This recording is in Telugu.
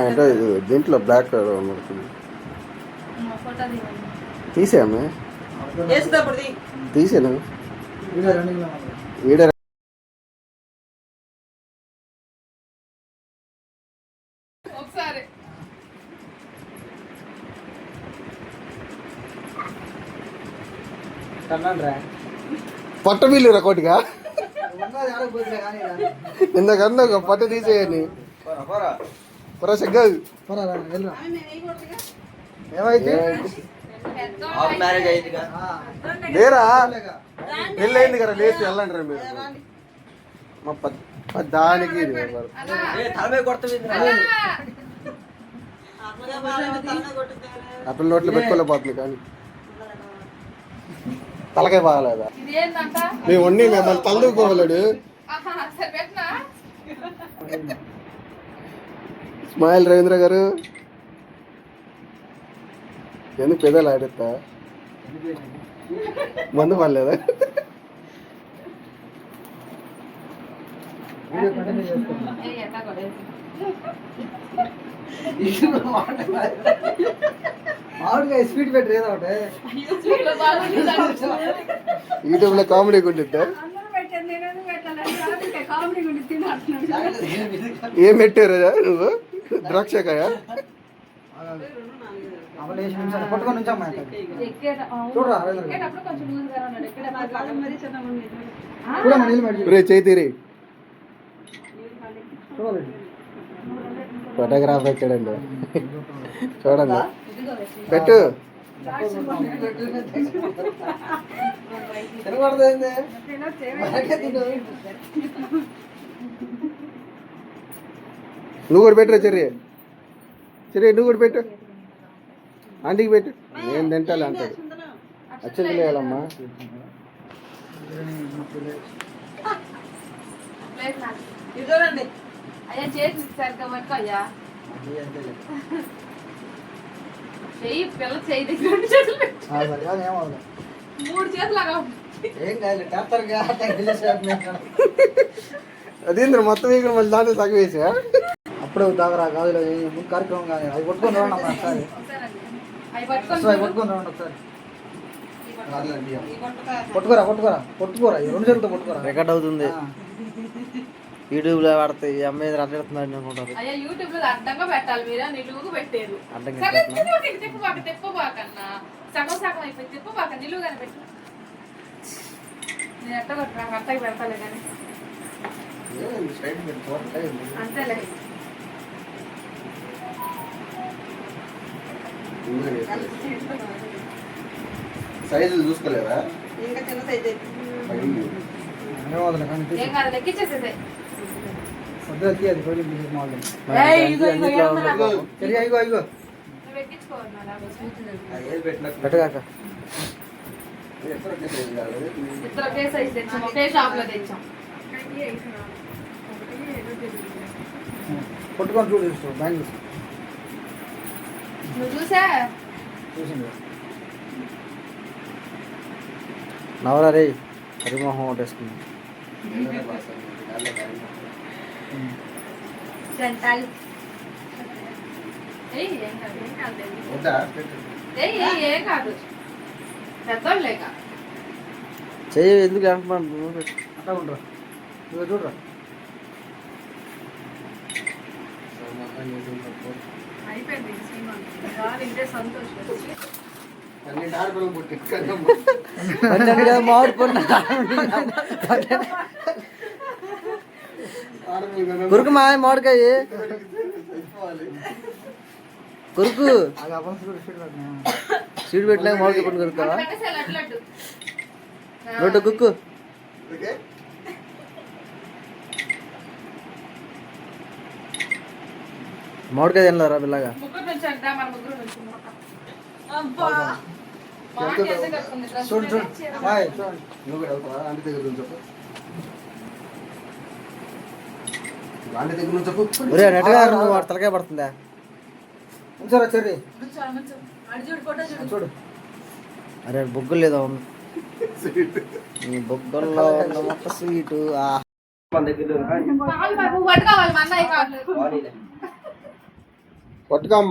అంటే ఇది దీంట్లో బ్లాక్ కలర్ దిగండి తీసామే తీసాను వీడియో రన్నింగ్లో ఉంది. వీడియో ఒకసారి. కన్నాను రా. పట్ట బిల్లు రకోటిగా ఇందాకన్నా ఒక పట్ట తీసేయని పొర. ఏమైతే లేరా. పెళ్ళయింది కదా లేచి వెళ్ళండి రా మీరు. మా దానికి? అప్పుడు నోట్లో పెట్టుకోలేకపోతుంది కానీ. తలకాయ బాగలేదా? ఇది మేము వండి మిమ్మల్ని పెట్టినా? స్మైల్ రవీంద్ర గారు. ఎందుకు పెద్దలు ఆడేస్తా? మందు పడలేదా? వీడియో కంటిన్యూ చేసుకో. ఏ, ఎట్టా కొడేసి. మామూలుగా స్పీడ్ పెట్టి ఏదో ఒకటి అయ్యో, స్వీట్లో బాగుంది దాంట్లో. యూట్యూబ్లో కామెడీ ఉంటుందా పెట్టారు. ఏం పెట్టారు నువ్వు ద్రాక్షకాయ. పట్టుకొని. చూడరా, చేతిరి ఫోటోగ్రాఫ్ పెట్టాడండి చూడండి. పెట్టు. నువ్వు కూడా పెట్టరా చెర్రి? చెర్రి నువ్వు కూడా పెట్టు. ఆంటీకి పెట్టు. నేను తింటాలి అంటాడు. అచ్చలు నాకు. అయ్యా చేసి సరిగ్గా అయ్యా. చెయ్యి పిల్ల చెయ్యి దగ్గర రెండు చేతులు పెట్టు. మూడు చేతులు కాదు అదేంద్ర మొత్తం ఇక్కడ మళ్ళీ దాంట్లో సగం వేసా అప్పుడే తాగరా గాజులో ఏ ముందు కార్యక్రమం కానీ అవి పట్టుకొని రావండి అమ్మా ఒకసారి. అవి పట్టుకొని రావండి ఒకసారి. పట్టుకోరా పట్టుకోరా పట్టుకోరా ఈ రెండు చేతులతో పట్టుకోరా. రికార్డ్ అవుతుంది. యూట్యూబ్లో వాడతాయి ఈ అమ్మాయి అడ్డెడుతున్నాడు అనుకుంటారు. అయ్యా యూట్యూబ్లో అడ్డంగా పెట్టాలి మీరు? నిలువుగా పెట్టారు. అడ్డంగా సరే పెట్టనా? తిప్పు ఇటు తిప్పుబాక తిప్పుబాకన్నా సగం సగం అయిపోయి తిప్పుబాక నిలువుగానే పెట్టు. నేను ఎట్ట కొట్టరా అట్టకి పెడతాలే కానీ. అంతేలే. సైజులు చూసుకోలేదా? ఏమవ్వదులే కానీ తీసి. ఏం కాదు లెక్కిచ్చేసేసాయి. పెట్టగాక ఇద్దరు ఒకే సైజ్ తెచ్చాం ఒకే షాప్లో తెచ్చాం పట్టుకొని చూడు చూసుకో బ్యాంగిల్స్ నువ్వు చూసా చూసింది నవరా రే హరిమోహం ఒకటేసుకుంది సెంటాల్ ఏయ్ ఏం కాదు ఏం కాదు ఏయ్ ఏయ్ ఏం కాదు. పెద్దోళ్ళు లేక. చెయ్యి ఎందుకు అంటున్నాను అట్లా ఉండరా? చూడరా? మామిడి పండు. కురుకు మా మామిడికాయ కురుకు చూడు సీడ్ పెట్టలేక మామిడికాయ పండు కురుకుతావా రొట్టె కుక్కు మామిడికాయ తినలేరా పిల్లగా ముగ్గురు నుంచి అంట మన ముగ్గురు నుంచి అబ్బా మాకి ఎంత కట్టుకుంది డ్రెస్ చూడు చూడు హాయ్ చూడండి నువ్వు కూడా వెళ్తావా ఆంటీ దగ్గర నుంచి చెప్పు ఆంటీ దగ్గర నుంచి చెప్పు ఒరే నెట్టగా నువ్వు? వాడు తలకాయ పడుతుందా? ఉంచారా చెర్రీ. అడి చూడు ఫోటో చూడు చూడు అరే బొగ్గులు లేదా నీ బొగ్గల్లో ఉన్న మొక్క స్వీటు పట్టుకోమ్మా.